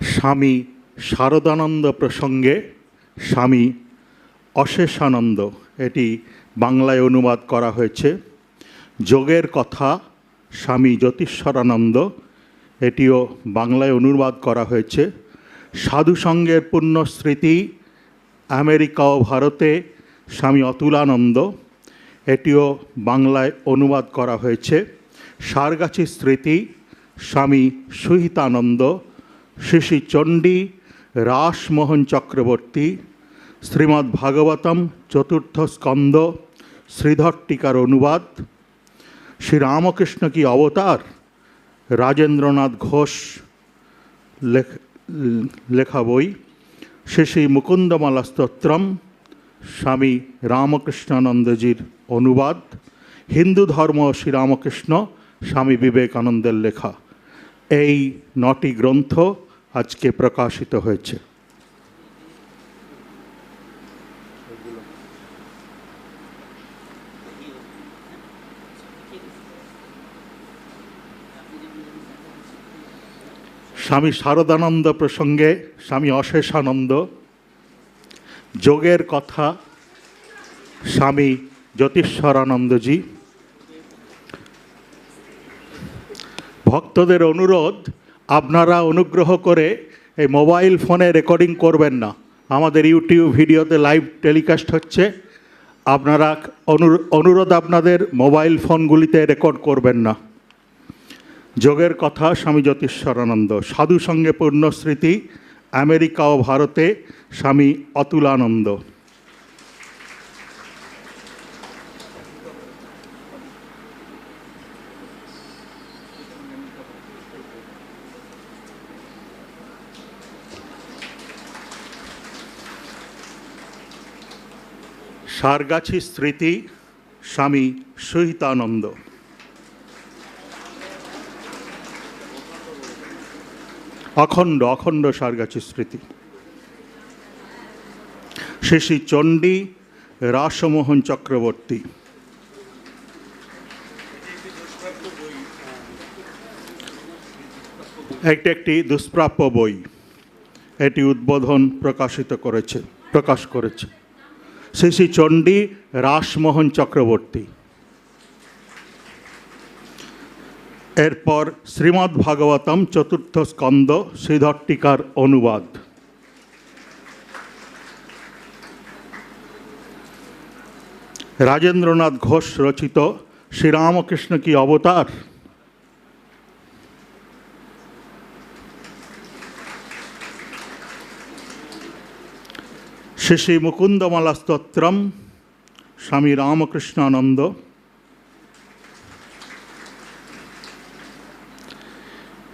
স্বামী শারদানন্দ প্রসঙ্গে, স্বামী অশেষানন্দ। এটি বাংলায় অনুবাদ করা হয়েছে। যোগের কথা, স্বামী জ্যোতিষ্বরানন্দ, এটিও বাংলায় অনুবাদ করা হয়েছে। সাধু সঙ্গের পূর্ণ স্মৃতি আমেরিকা ও ভারতে, স্বামী অতুলানন্দ, এটিও বাংলায় অনুবাদ করা হয়েছে। সারগাছি স্মৃতি, স্বামী সুহিতানন্দ শ্রী চণ্ডী, রাসমোহন চক্রবর্তী, শ্রীমদ্ ভাগবতম চতুর্থ স্কন্দ, শ্রীধর টিকার অনুবাদ শ্রী রামকৃষ্ণ কি অবতার, রাজেন্দ্রনাথ ঘোষ লেখ- বই শ্রী শ্রী মুকুন্দমালা স্তোত্রম, স্বামী রামকৃষ্ণানন্দজির অনুবাদ, হিন্দু ধর্ম শ্রীরামকৃষ্ণ, স্বামী বিবেকানন্দের লেখা। এই নটি গ্রন্থ আজকে প্রকাশিত হয়েছে। স্বামী শারদানন্দ প্রসঙ্গে স্বামী অশেষানন্দ যোগের কথা স্বামী জ্যোতিষ্বরানন্দজি। ভক্তদের অনুরোধ আপনারা অনুগ্রহ করে এই মোবাইল ফোনে রেকর্ডিং করবেন না। আমাদের ইউটিউব ভিডিওতে লাইভ টেলিকাস্ট হচ্ছে। আপনারা অনুরোধ আপনাদের মোবাইল ফোনগুলিতে রেকর্ড করবেন না। যোগের কথা স্বামী জ্যোতিষ্বরানন্দ সাধু সঙ্গে পূর্ণ স্মৃতি আমেরিকা ও ভারতে স্বামী অতুলানন্দ। সারগাছি স্মৃতি, স্বামী সহিতানন্দ। অখণ্ড অখণ্ড সারগাছি স্মৃতি। শ্রী চণ্ডী, রাসমোহন চক্রবর্তী। একটি একটি দুষ্প্রাপ্য বই। এটি উদ্বোধন প্রকাশিত করেছে, প্রকাশ করেছে। শ্রী শ্রী চণ্ডী রাসমোহন চক্রবর্তী। এরপর শ্রীমদ্ ভাগবতম চতুর্থ স্কন্দ শ্রীধর টিকার অনুবাদ। রাজেন্দ্রনাথ ঘোষ রচিত শ্রীরামকৃষ্ণ কি অবতার? শ্রী শ্রী মুকুন্দমালা স্তোত্রম স্বামী রামকৃষ্ণানন্দ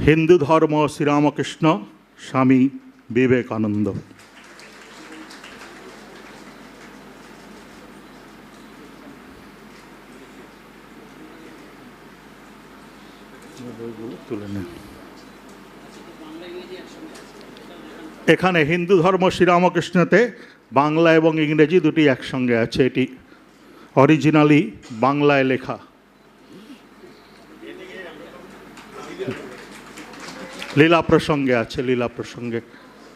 হিন্দু ধর্ম শ্রীরামকৃষ্ণ স্বামী বিবেকানন্দ। এখানে হিন্দু ধর্ম শ্রীরামকৃষ্ণতে বাংলা এবং ইংরেজি দুটি একসঙ্গে আছে, এটি অরিজিনালি বাংলায় লেখা। লীলা প্রসঙ্গে আছে, লীলা প্রসঙ্গে।